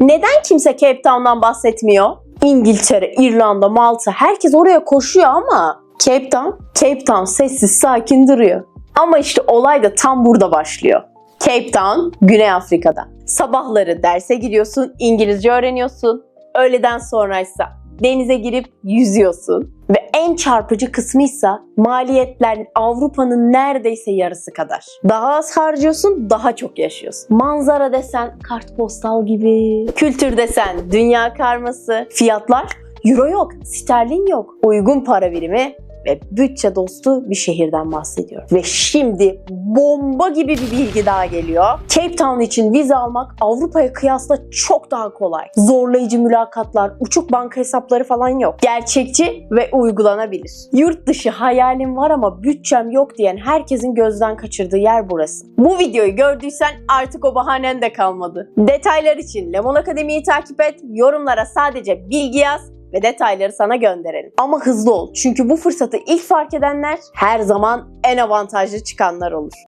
Neden kimse Cape Town'dan bahsetmiyor? İngiltere, İrlanda, Malta herkes oraya koşuyor ama Cape Town, Cape Town sessiz sakin duruyor. Ama işte olay da tam burada başlıyor. Cape Town, Güney Afrika'da. Sabahları derse gidiyorsun, İngilizce öğreniyorsun. Öğleden sonraysa denize girip yüzüyorsun. Ve en çarpıcı kısmıysa maliyetler Avrupa'nın neredeyse yarısı kadar. Daha az harcıyorsun, daha çok yaşıyorsun. Manzara desen kartpostal gibi. Kültür desen dünya karması. Fiyatlar euro yok, sterlin yok. Uygun para birimi ve bütçe dostu bir şehirden bahsediyorum. Ve şimdi bomba gibi bir bilgi daha geliyor. Cape Town için vize almak Avrupa'ya kıyasla çok daha kolay. Zorlayıcı mülakatlar, uçuk banka hesapları falan yok. Gerçekçi ve uygulanabilir. Yurt dışı hayalim var ama bütçem yok diyen herkesin gözden kaçırdığı yer burası. Bu videoyu gördüysen artık o bahanen de kalmadı. Detaylar için Lemon Akademi'yi takip et, yorumlara sadece bilgi yaz ve detayları sana gönderelim. Ama hızlı ol çünkü bu fırsatı ilk fark edenler her zaman en avantajlı çıkanlar olur.